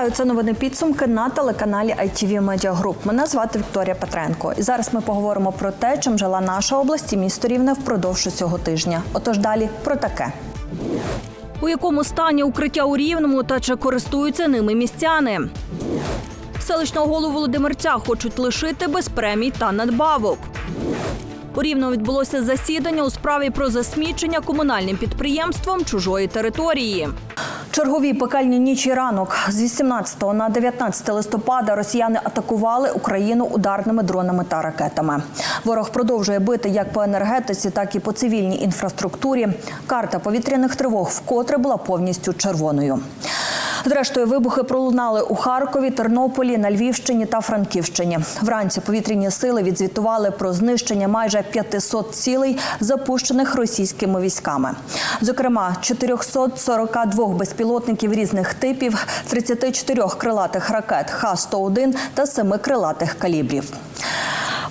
Вітаю, це новини підсумки на телеканалі ITV Media Group. Мене звати Вікторія Петренко. І зараз ми поговоримо про те, чим жила наша область і місто Рівне впродовж цього тижня. Отож далі про таке. У якому стані укриття у Рівному та чи користуються ними містяни? Селищного голову Володимирця хочуть лишити без премій та надбавок. У Рівному відбулося засідання у справі про засмічення комунальним підприємством чужої території. Чергові пекельні ніч і ранок з 18 на 19 листопада росіяни атакували Україну ударними дронами та ракетами. Ворог продовжує бити як по енергетиці, так і по цивільній інфраструктурі. Карта повітряних тривог вкотре була повністю червоною. Зрештою, вибухи пролунали у Харкові, Тернополі, на Львівщині та Франківщині. Вранці повітряні сили відзвітували про знищення майже 500 цілей, запущених російськими військами. Зокрема, 442 безпілотників різних типів, 34 крилатих ракет Х-101 та 7 крилатих калібрів.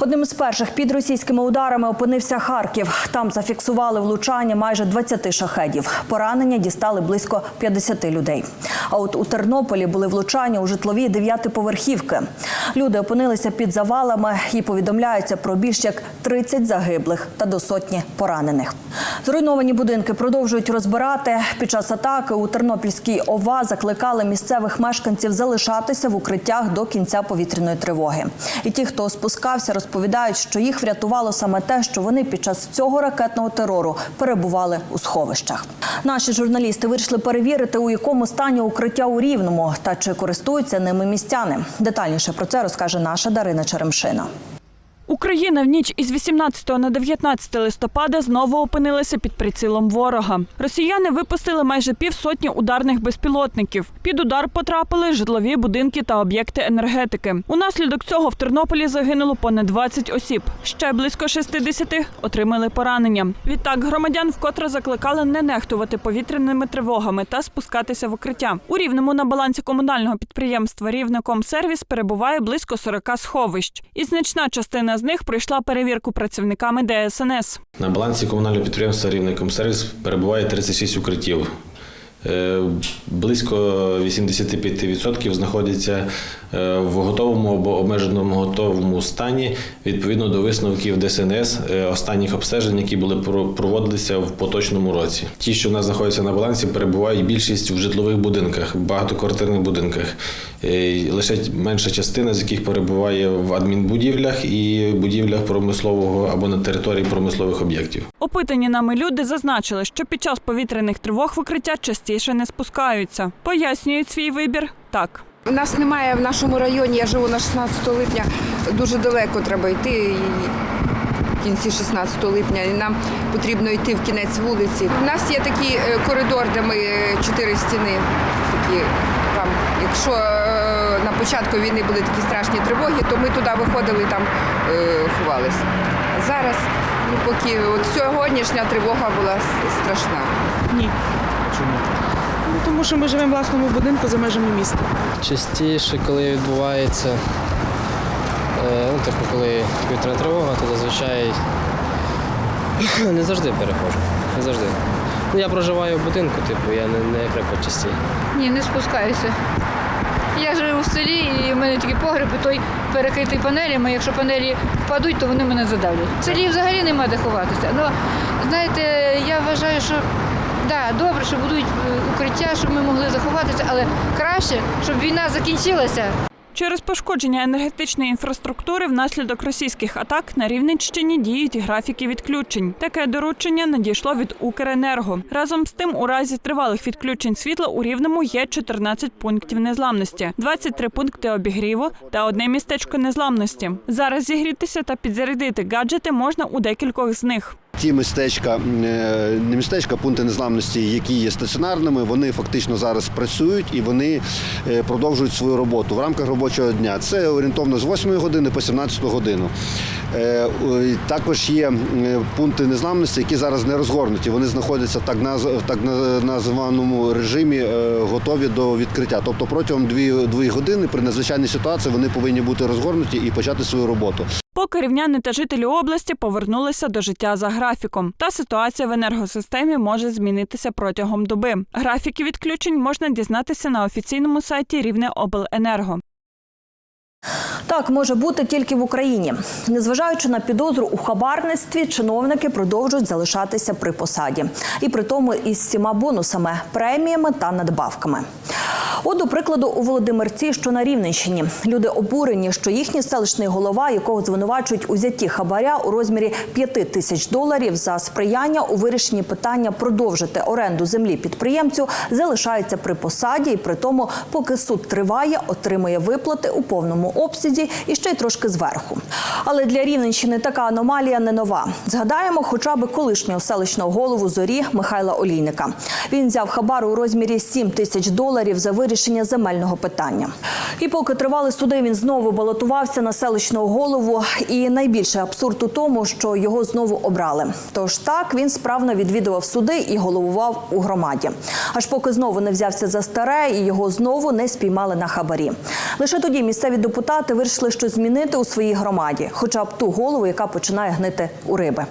Одним із перших під російськими ударами опинився Харків. Там зафіксували влучання майже 20 шахедів. Поранення дістали близько 50 людей. А от у Тернополі були влучання у житлові дев'ятиповерхівки. Люди опинилися під завалами і повідомляються про більш як 30 загиблих та до сотні поранених. Зруйновані будинки продовжують розбирати. Під час атаки у Тернопільській ОВА закликали місцевих мешканців залишатися в укриттях до кінця повітряної тривоги. І ті, хто спускався, розповідають, що їх врятувало саме те, що вони під час цього ракетного терору перебували у сховищах. Наші журналісти вирішили перевірити, у якому стані укриття у Рівному та чи користуються ними містяни. Детальніше про це розкаже наша Дарина Черемшина. Україна в ніч із 18 на 19 листопада знову опинилася під прицілом ворога. Росіяни випустили майже півсотні ударних безпілотників. Під удар потрапили житлові будинки та об'єкти енергетики. Унаслідок цього в Тернополі загинуло понад 20 осіб. Ще близько 60 отримали поранення. Відтак громадян вкотре закликали не нехтувати повітряними тривогами та спускатися в укриття. У рівному на балансі комунального підприємства Рівнекомсервіс перебуває близько 40 сховищ. І значна частина з них пройшла перевірку працівниками ДСНС. На балансі комунального підприємства Рівнекомсервіс перебуває 36 укриттів. Е, Близько 85% знаходяться е, в готовому або обмеженому готовому стані відповідно до висновків ДСНС е, останніх обстежень, які були про- проводилися в поточному році. Ті, що в нас знаходяться на балансі, перебувають більшість в житлових будинках, багатоквартирних будинках. Лише менша частина з яких перебуває в адмінбудівлях і будівлях промислового або на території промислових об'єктів. Опитані нами люди зазначили, що під час повітряних тривог в укриття частіше не спускаються. Пояснюють свій вибір так. У нас немає в нашому районі, я живу на 16 липня, дуже далеко треба йти. В кінці 16 липня і нам потрібно йти в кінець вулиці. У нас є такий е, коридор, де ми е, чотири стіни. Такі, там, якщо е, на початку війни були такі страшні тривоги, то ми туди виходили там ховалися. Зараз, поки от сьогоднішня тривога була страшна. Ні. Чому? Ну, тому що ми живемо в власному будинку за межами міста. Частіше, коли відбувається, е, ну, типу, коли повітряна тривога, то зазвичай не завжди переходжу. Не завжди. Ну, я проживаю в будинку, типу, я не, не крепко часті. Ні, не спускаюся. Я живу в селі, і в мене такий погреб, і той перекритий панелями. Якщо панелі впадуть, то вони мене задавлять. В селі взагалі нема де ховатися. Ну, знаєте, я вважаю, що да, добре, що будуть е, укриття, щоб ми могли заховатися, але краще, щоб війна закінчилася. Через пошкодження енергетичної інфраструктури внаслідок російських атак на Рівненщині діють графіки відключень. Таке доручення надійшло від Укренерго. Разом з тим, у разі тривалих відключень світла у Рівному є 14 пунктів незламності, 23 пункти обігріву та одне містечко незламності. Зараз зігрітися та підзарядити гаджети можна у декількох з них. Ті містечка, е, не містечка, пункти незламності, які є стаціонарними, вони фактично зараз працюють і вони е, продовжують свою роботу в рамках робочого дня. Це орієнтовно з 8 години по 17 годину. Е, Також є е, пункти незламності, які зараз не розгорнуті. Вони знаходяться так наз- так на- названому режимі, е, готові до відкриття. Тобто протягом 2 години при надзвичайній ситуації вони повинні бути розгорнуті і почати свою роботу. Поки рівняни та жителі області повернулися до життя за графіком. Та ситуація в енергосистемі може змінитися протягом доби. Графіки відключень можна дізнатися на офіційному сайті Рівне Обленерго. Так може бути тільки в Україні. Незважаючи на підозру у хабарництві, чиновники продовжують залишатися при посаді, і при тому із всіма бонусами, преміями та надбавками. От, до прикладу, у Володимирці, що на Рівненщині, люди обурені, що їхній селищний голова, якого звинувачують у зятті хабаря у розмірі 5 тисяч доларів за сприяння у вирішенні питання продовжити оренду землі підприємцю, залишається при посаді, і при тому, поки суд триває, отримує виплати у повному обсязі і ще й трошки зверху. Але для Рівненщини така аномалія не нова. Згадаємо, хоча б колишнього селищного голову зорі Михайла Олійника. Він взяв хабар у розмірі 7 тисяч доларів за вирішення земельного питання. І поки тривали суди, він знову балотувався на селищного голову. І найбільший абсурд у тому, що його знову обрали. Тож так він справно відвідував суди і головував у громаді. Аж поки знову не взявся за старе, і його знову не спіймали на хабарі. Лише тоді місцеві депутати вирішили щось змінити у своїй громаді, хоча б ту голову, яка починає гнити у риби.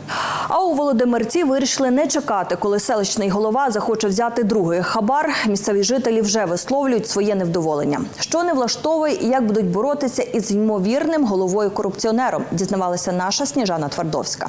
А у Володимирці вирішили не чекати, коли селищний голова захоче взяти другий хабар. Місцеві жителі вже висловлюють своє невдоволення. Що не влаштовує і як будуть боротися із ймовірним головою корупціонером, дізнавалася наша Сніжана Твардовська.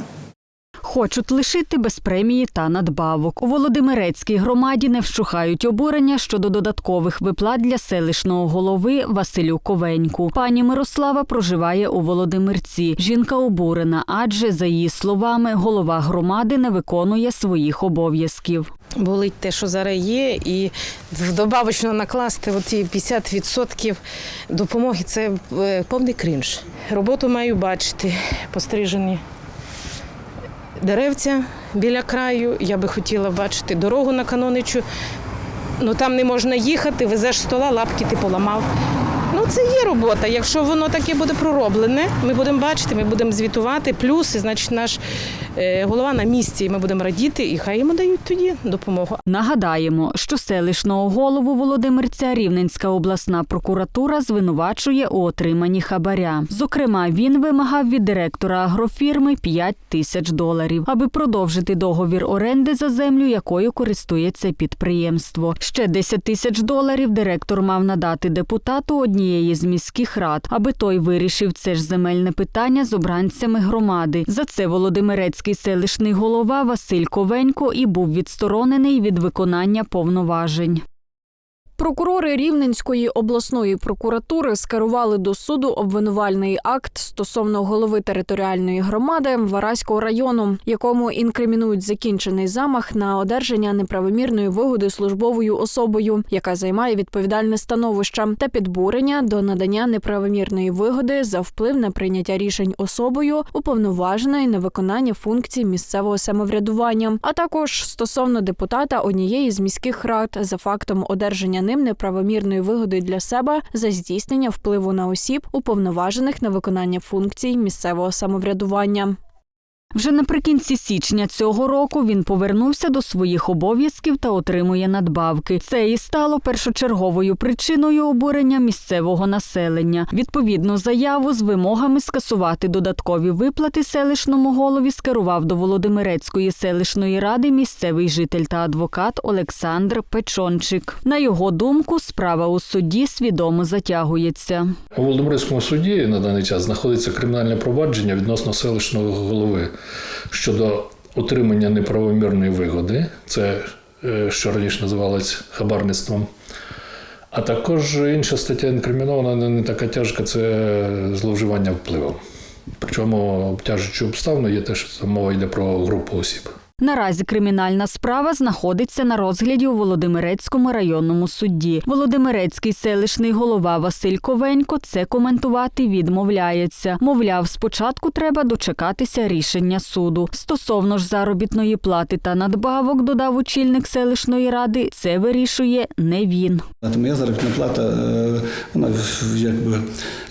Хочуть лишити без премії та надбавок. У Володимирецькій громаді не вщухають обурення щодо додаткових виплат для селищного голови Василю Ковеньку. Пані Мирослава проживає у Володимирці. Жінка обурена, адже за її словами, голова громади не виконує своїх обов'язків. болить те, що зараз є, і вдобавочно накласти оті 50% допомоги це е, повний крінж. Роботу маю бачити, пострижені деревця біля краю. Я би хотіла бачити дорогу на каноничу. Ну там не можна їхати, везеш стола, лапки ти поламав. Ну, це є робота. Якщо воно таке буде пророблене, ми будемо бачити, ми будемо звітувати. Плюси, значить, наш голова на місці, і ми будемо радіти, і хай йому дають тоді допомогу. Нагадаємо, що селищного голову Володимирця Рівненська обласна прокуратура звинувачує у отриманні хабаря. Зокрема, він вимагав від директора агрофірми 5 тисяч доларів, аби продовжити договір оренди за землю, якою користується підприємство. Ще 10 тисяч доларів директор мав надати депутату однієї з міських рад, аби той вирішив це ж земельне питання з обранцями громади. За це Володимирецький селищний голова Василь Ковенько і був відсторонений від виконання повноважень. Прокурори Рівненської обласної прокуратури скерували до суду обвинувальний акт стосовно голови територіальної громади Вараського району, якому інкримінують закінчений замах на одержання неправомірної вигоди службовою особою, яка займає відповідальне становище, та підбурення до надання неправомірної вигоди за вплив на прийняття рішень особою, уповноваженої на виконання функцій місцевого самоврядування, а також стосовно депутата однієї з міських рад за фактом одержання ним неправомірної вигоди для себе за здійснення впливу на осіб, уповноважених на виконання функцій місцевого самоврядування. Вже наприкінці січня цього року він повернувся до своїх обов'язків та отримує надбавки. Це і стало першочерговою причиною обурення місцевого населення. Відповідну заяву з вимогами скасувати додаткові виплати селищному голові скерував до Володимирецької селищної ради місцевий житель та адвокат Олександр Печончик. На його думку, справа у суді свідомо затягується. У Володимирському суді на даний час знаходиться кримінальне провадження відносно селищного голови щодо отримання неправомірної вигоди. Це е, що раніше називалось хабарництвом. А також інша стаття інкримінована не- така тяжка це зловживання впливом. Причому обтяжуючи обставину є те, що мова йде про групу осіб. Наразі кримінальна справа знаходиться на розгляді у Володимирецькому районному суді. Володимирецький селищний голова Василь Ковенько це коментувати відмовляється. Мовляв, спочатку треба дочекатися рішення суду. Стосовно ж заробітної плати та надбавок, додав очільник селищної ради, це вирішує не він. Моя заробітна плата е, вона якби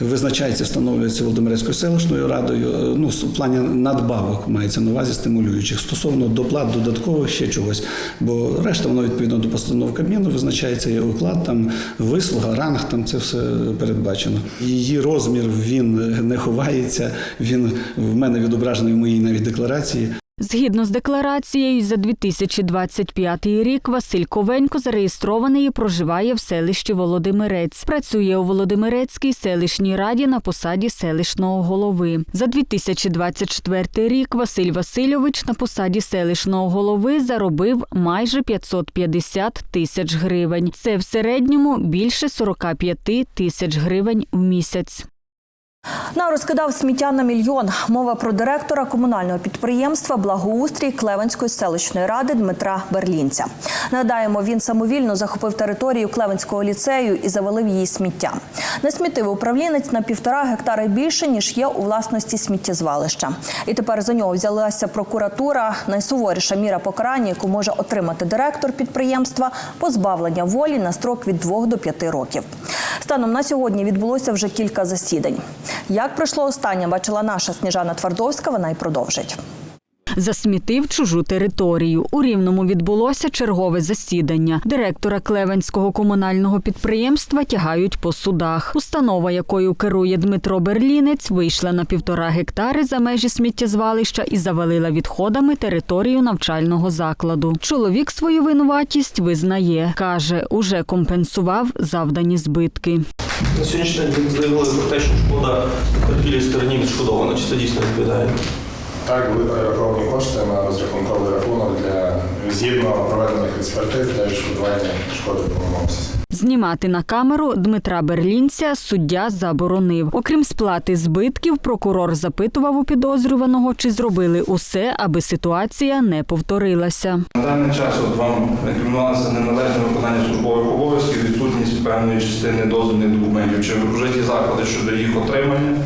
визначається, встановлюється Володимирецькою селищною радою. Е, Ну, в плані надбавок мається на увазі стимулюючих. Стосовно доплат додаткових ще чогось. Бо решта воно відповідно до постанов Кабміну визначається і оклад, там вислуга, ранг, там це все передбачено. Її розмір він не ховається. Він в мене відображений в моїй навіть декларації. Згідно з декларацією, за 2025 рік Василь Ковенько зареєстрований і проживає в селищі Володимирець. Працює у Володимирецькій селищній раді на посаді селищного голови. За 2024 рік Василь Васильович на посаді селищного голови заробив майже 550 тисяч гривень. Це в середньому більше 45 тисяч гривень в місяць. На розкидав сміття на мільйон. Мова про директора комунального підприємства Благоустрій Клевенської селищної ради Дмитра Берлінця. Нагадаємо, він самовільно захопив територію Клевенського ліцею і завалив її сміттям. Несмітив управлінець на півтора гектари більше ніж є у власності сміттєзвалища. І тепер за нього взялася прокуратура. Найсуворіша міра покарання, яку може отримати директор підприємства позбавлення волі на строк від 2 до 5 років. Станом на сьогодні відбулося вже кілька засідань. Як пройшло останнє, бачила наша Сніжана Твардовська. Вона й продовжить. Засмітив чужу територію. У Рівному відбулося чергове засідання. Директора Клевенського комунального підприємства тягають по судах. Установа, якою керує Дмитро Берлінець, вийшла на півтора гектари за межі сміттєзвалища і завалила відходами територію навчального закладу. Чоловік свою винуватість визнає. каже, уже компенсував завдані збитки. На сьогоднішній день заявили про те, що шкода потерпілій стороні відшкодована. Чи це дійсно відповідає? Так, були перераховані кошти на розрахунковий рахунок для згідно проведених експертиз для відшкодування шкоди обсязі. Знімати на камеру Дмитра Берлінця суддя заборонив. Окрім сплати збитків, прокурор запитував у підозрюваного, чи зробили усе, аби ситуація не повторилася. На даний час от вам інкримінувалося неналежне виконання службових обов'язків, відсутність певної частини дозвільних документів. Чи вжиті заходи щодо їх отримання,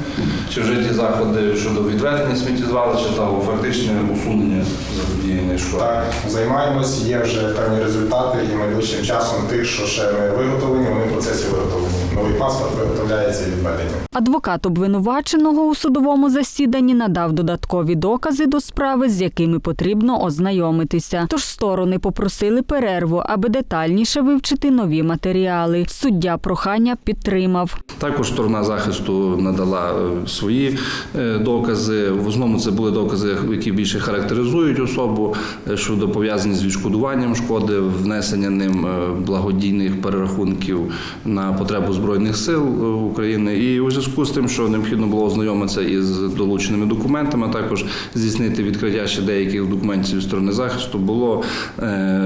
чи вжиті заходи щодо відведення сміттєзвалища та фактичне усунення заподіяної шкоди? Так, займаємось, є вже певні результати і найближчим часом тих, що ще не виготовлені, вони в процесі виготовлення. Новий паспорт виготовляється і відведення. Адвокат обвинуваченого у судовому засіданні надав додаткові докази до справи, з якими потрібно ознайомитися. Тож сторони попросили перерву, аби детальніше вивчити нові матеріали. Суддя прохання підтримав. Також сторона захисту надала е, свої е, докази. В основному це були докази, які більше характеризують особу е, щодо пов'язані з відшкодуванням шкоди, внесення ним е, благодійних перерахунків на потребу збройних сил України. І у зв'язку з тим, що необхідно було ознайомитися із долученими документами, а також здійснити відкриття ще деяких документів сторони захисту, було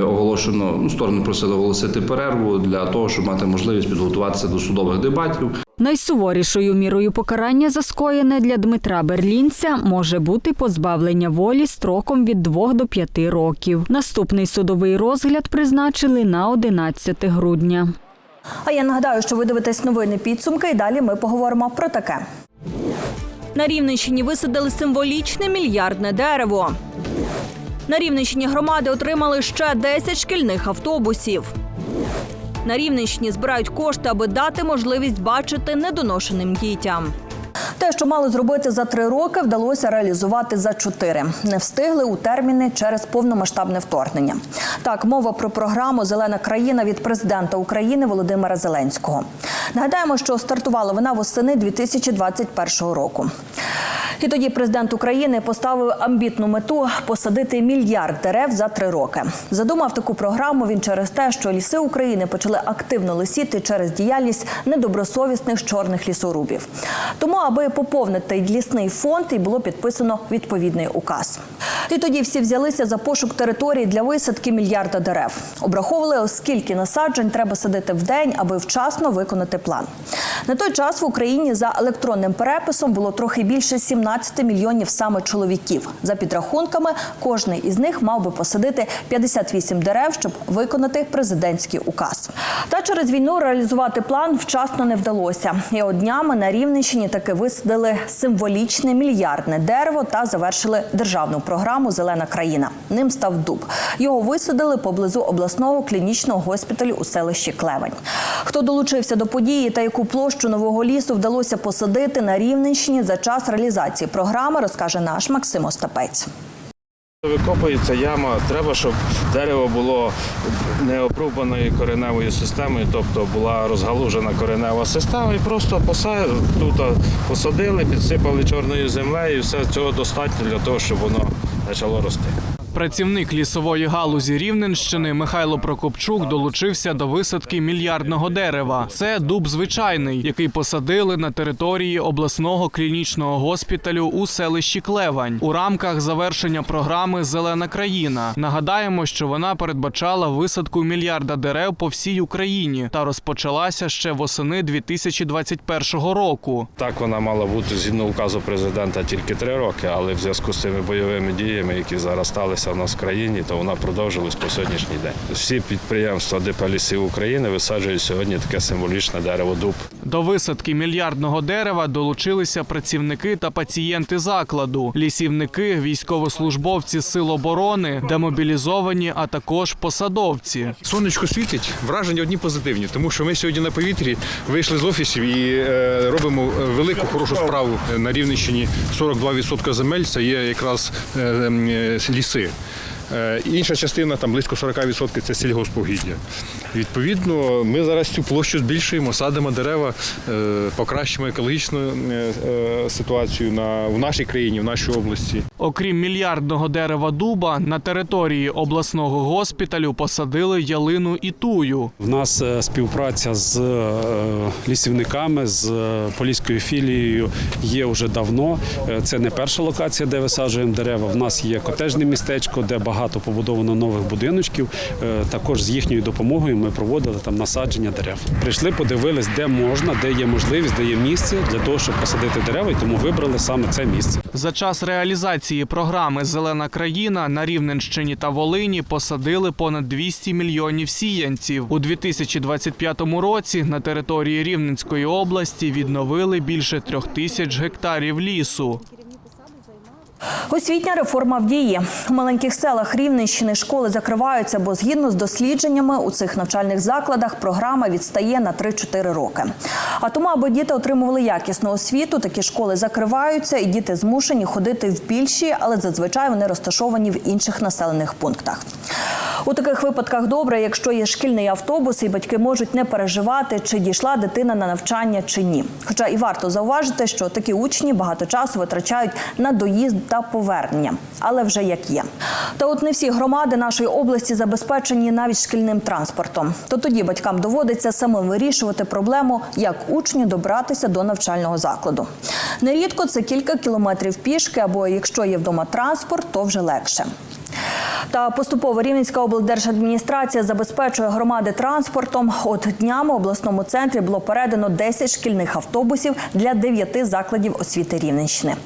оголошено. Ну, сторони просили оголосити перерву для того, щоб мати можливість підготуватися до судових дебатів. Найсуворішою мірою покарання за скоєне для Дмитра Берлінця може бути позбавлення волі строком від 2 до 5 років. Наступний судовий розгляд призначили на 11 грудня. А я нагадаю, що ви дивитесь новини підсумки, і далі ми поговоримо про таке. На Рівненщині висадили символічне мільярдне дерево. На Рівненщині громади отримали ще 10 шкільних автобусів. На Рівненщині збирають кошти, аби дати можливість бачити недоношеним дітям. Те, що мали зробити за три роки, вдалося реалізувати за чотири. Не встигли у терміни через повномасштабне вторгнення. Так, мова про програму Зелена країна від президента України Володимира Зеленського. Нагадаємо, що стартувала вона восени 2021 року. І тоді президент України поставив амбітну мету посадити мільярд дерев за три роки. Задумав таку програму він через те, що ліси України почали активно лисіти через діяльність недобросовісних чорних лісорубів. Тому, аби поповнити лісний фонд, і було підписано відповідний указ. І тоді всі взялися за пошук території для висадки мільярда дерев. Обраховували, оскільки насаджень треба садити в день, аби вчасно виконати план. На той час в Україні за електронним переписом було трохи більше 17 мільйонів саме чоловіків. За підрахунками, кожний із них мав би посадити 58 дерев, щоб виконати президентський указ. Та через війну реалізувати план вчасно не вдалося. І от днями на Рівненщині таки висадили символічне мільярдне дерево та завершили державну програму Зелена країна. Ним став дуб. Його висадили поблизу обласного клінічного госпіталю у селищі Клевень. Хто долучився до події та яку площу нового лісу вдалося посадити на Рівненщині за час реалізації програми, розкаже наш Максим Остапець. Викопується яма, треба, щоб дерево було неопрубаною кореневою системою, тобто була розгалужена коренева система, і просто тут посадили, підсипали чорною землею, і все цього достатньо для того, щоб воно почало рости. Працівник лісової галузі Рівненщини Михайло Прокопчук долучився до висадки мільярдного дерева. Це дуб звичайний, який посадили на території обласного клінічного госпіталю у селищі Клевань у рамках завершення програми Зелена країна. Нагадаємо, що вона передбачала висадку мільярда дерев по всій Україні та розпочалася ще восени 2021 року. Так вона мала бути згідно указу президента тільки три роки, але в зв'язку з цими бойовими діями, які зараз сталися в нас в країні, то вона продовжилась по сьогоднішній день. Всі підприємства ДП «Ліси України висаджують сьогодні таке символічне дерево дуб. До висадки мільярдного дерева долучилися працівники та пацієнти закладу, лісівники, військовослужбовці сил оборони, демобілізовані, а також посадовці. Сонечко світить, враження одні позитивні, тому що ми сьогодні на повітрі вийшли з офісів і е, робимо е, велику хорошу справу на Рівненщині. 42% земель це є якраз е, е, ліси. Е, Інша частина, там близько 40% це сільгоспугіддя. Відповідно, ми зараз цю площу збільшуємо, садимо дерева, е, покращимо екологічну е, е, ситуацію на, в нашій країні, в нашій області. Окрім мільярдного дерева дуба, на території обласного госпіталю посадили ялину і тую. В нас е, співпраця з е, лісівниками, з е, поліською філією є вже давно. Е, Це не перша локація, де висаджуємо дерева. В нас є котежне містечко, де багато побудовано нових будиночків. Е, Також з їхньою допомогою ми проводили там насадження дерев. Прийшли, подивились, де можна, де є можливість, де є місце для того, щоб посадити дерева, і тому вибрали саме це місце. За час реалізації програми Зелена країна на Рівненщині та Волині посадили понад 200 мільйонів сіянців. У 2025 році на території Рівненської області відновили більше трьох тисяч гектарів лісу. Освітня реформа в дії. У маленьких селах Рівненщини школи закриваються, бо згідно з дослідженнями у цих навчальних закладах програма відстає на 3-4 роки. А тому, аби діти отримували якісну освіту, такі школи закриваються, і діти змушені ходити в більші, але зазвичай вони розташовані в інших населених пунктах. У таких випадках добре, якщо є шкільний автобус, і батьки можуть не переживати, чи дійшла дитина на навчання чи ні. Хоча і варто зауважити, що такі учні багато часу витрачають на доїзд та повернення, але вже як є. Та от не всі громади нашої області забезпечені навіть шкільним транспортом. То тоді батькам доводиться самим вирішувати проблему, як учню добратися до навчального закладу. Нерідко це кілька кілометрів пішки, або якщо є вдома транспорт, то вже легше. Та поступово Рівненська облдержадміністрація забезпечує громади транспортом. От днями в обласному центрі було передано 10 шкільних автобусів для 9 закладів освіти Рівненщини.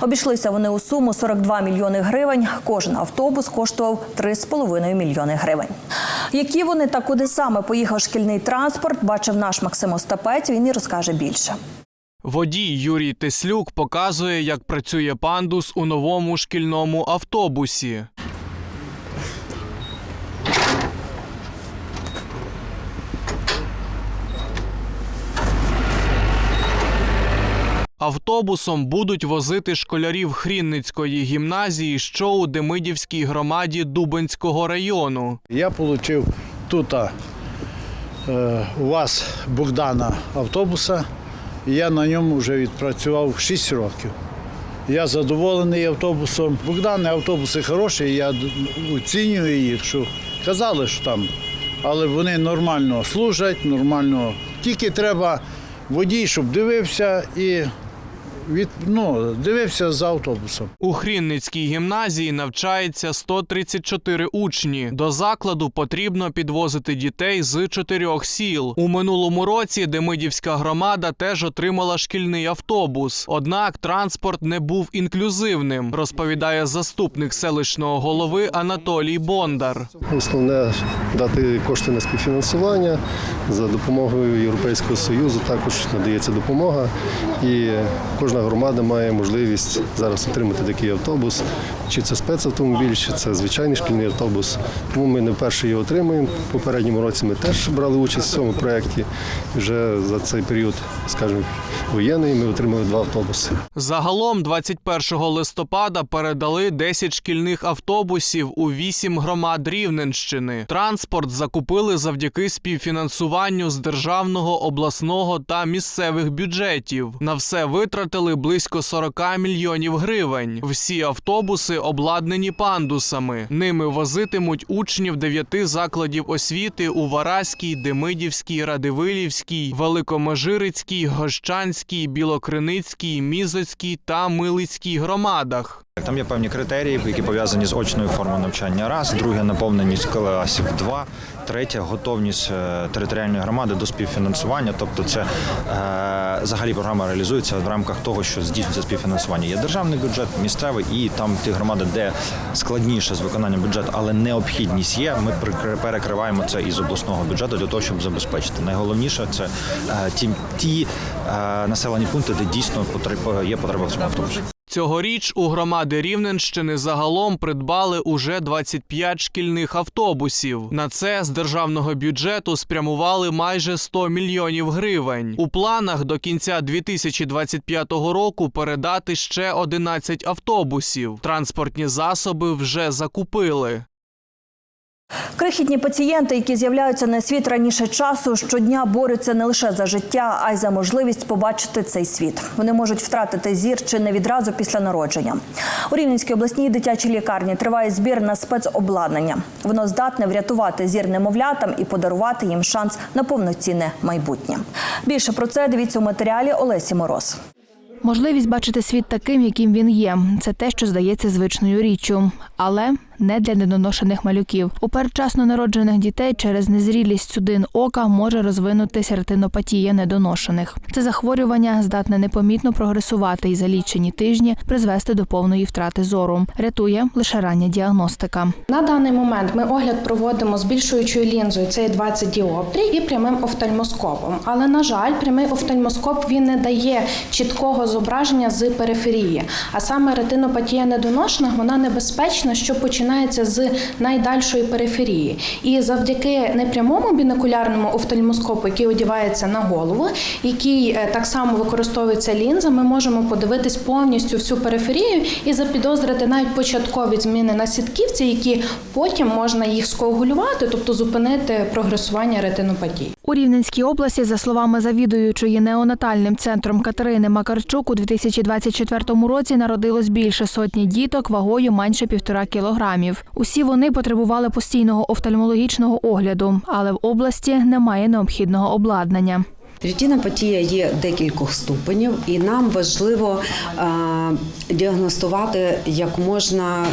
Обійшлися вони у суму 42 мільйони гривень. Кожен автобус коштував 3,5 мільйони гривень. Які вони та куди саме поїхав шкільний транспорт, бачив наш Максим Остапець. Він і розкаже більше. Водій Юрій Теслюк показує, як працює пандус у новому шкільному автобусі. Автобусом будуть возити школярів Хрінницької гімназії, що у Демидівській громаді Дубенського району. Я отримав тут е, у вас Богдана автобуса, і я на ньому вже відпрацював 6 років. Я задоволений автобусом. Богдани автобуси хороші, я оцінюю їх, що казали, що там, але вони нормально служать, нормально. Тільки треба водій, щоб дивився і від, ну, дивився за автобусом. У Хрінницькій гімназії навчається 134 учні. До закладу потрібно підвозити дітей з чотирьох сіл. У минулому році Демидівська громада теж отримала шкільний автобус. Однак транспорт не був інклюзивним, розповідає заступник селищного голови Анатолій Бондар. Основне дати кошти на співфінансування за допомогою Європейського Союзу. Також надається допомога, і кожна громада має можливість зараз отримати такий автобус чи це спецавтомобіль, чи це звичайний шкільний автобус. Тому ми не вперше його отримуємо. Попередньому році ми теж брали участь в цьому проєкті. Вже за цей період, скажімо, воєнний, ми отримали два автобуси. Загалом 21 листопада передали 10 шкільних автобусів у 8 громад Рівненщини. Транспорт закупили завдяки співфінансуванню з державного, обласного та місцевих бюджетів. На все витратили близько 40 мільйонів гривень. Всі автобуси обладнані пандусами. Ними возитимуть учнів дев'яти закладів освіти у Вараській, Демидівській, Радивилівській, Великомежирицькій, Гощанській, Білокриницькій, Мізоцькій та Милицькій громадах. Там є певні критерії, які пов'язані з очною формою навчання. Раз, друге наповненість класів. Два, третє готовність е, територіальної громади до співфінансування. Тобто, це е, взагалі програма реалізується в рамках того, що здійснюється співфінансування. Є державний бюджет, місцевий, і там ті громади, де складніше з виконанням бюджету, але необхідність є. Ми перекриваємо це із обласного бюджету для того, щоб забезпечити. Найголовніше це е, ті, ті е, населені пункти, де дійсно потреб- є потреба в цьому автобусі. Цьогоріч у громади Рівненщини загалом придбали уже 25 шкільних автобусів. На це з державного бюджету спрямували майже 100 мільйонів гривень. У планах до кінця 2025 року передати ще 11 автобусів. Транспортні засоби вже закупили. Крихітні пацієнти, які з'являються на світ раніше часу, щодня борються не лише за життя, а й за можливість побачити цей світ. Вони можуть втратити зір чи не відразу після народження. У Рівненській обласній дитячій лікарні триває збір на спецобладнання. Воно здатне врятувати зір немовлятам і подарувати їм шанс на повноцінне майбутнє. Більше про це дивіться у матеріалі Олесі Мороз. Можливість бачити світ таким, яким він є, це те, що здається звичною річчю, але не для недоношених малюків. У передчасно народжених дітей через незрілість судин ока може розвинутися ретинопатія недоношених. Це захворювання здатне непомітно прогресувати і за лічені тижні призвести до повної втрати зору. Рятує лише рання діагностика. На даний момент ми огляд проводимо з більшуючою лінзою, це є 20 діоптрій, і прямим офтальмоскопом. Але на жаль, прямий офтальмоскоп він не дає чіткого зображення з периферії. А саме ретинопатія недоношених вона небезпечна, що починається з найдальшої периферії. І завдяки непрямому бінокулярному офтальмоскопу, який одягається на голову, який е, так само використовується лінза, ми можемо подивитись повністю всю периферію і запідозрити навіть початкові зміни на сітківці, які потім можна їх скоагулювати, тобто зупинити прогресування ретинопатії. У Рівненській області, за словами завідуючої неонатальним центром Катерини Макарчук, у 2024 році народилось більше сотні діток вагою менше півтора кілограмів. Усі вони потребували постійного офтальмологічного огляду, але в області немає необхідного обладнання. Ретинопатія є декількох ступенів, і нам важливо е, діагностувати як можна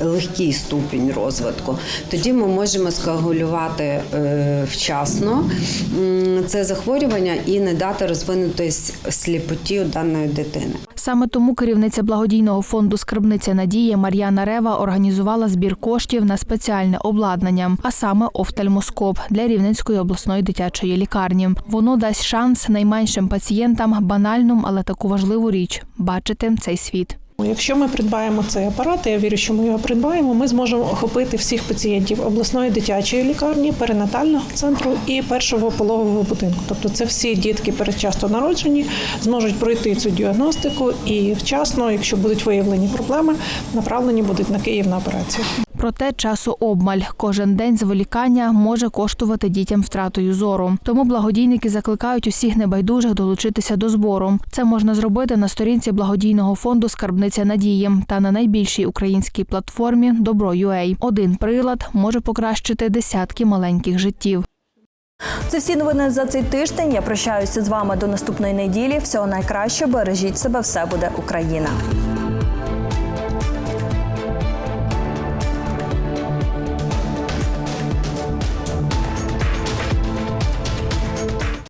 е, легкий ступінь розвитку. Тоді ми можемо скоагулювати е, вчасно це захворювання і не дати розвинутись сліпоті у даної дитини. Саме тому керівниця благодійного фонду Скарбниця надії Мар'яна Рева організувала збір коштів на спеціальне обладнання, а саме офтальмоскоп для Рівненської обласної дитячої лікарні. Воно дасть шанс найменшим пацієнтам банальну, але таку важливу річ бачити цей світ. Якщо ми придбаємо цей апарат, я вірю, що ми його придбаємо, ми зможемо охопити всіх пацієнтів обласної дитячої лікарні, перинатального центру і першого пологового будинку. Тобто, це всі дітки передчасно народжені, зможуть пройти цю діагностику і вчасно, якщо будуть виявлені проблеми, направлені будуть на Київ на операцію. Проте часу обмаль. Кожен день зволікання може коштувати дітям втратою зору. Тому благодійники закликають усіх небайдужих долучитися до збору. Це можна зробити на сторінці благодійного фонду Скарбниця надії та на найбільшій українській платформі Добро.UA. Один прилад може покращити десятки маленьких життів. Це всі новини за цей тиждень. Я прощаюся з вами до наступної неділі. Всього найкращого. Бережіть себе, все буде Україна.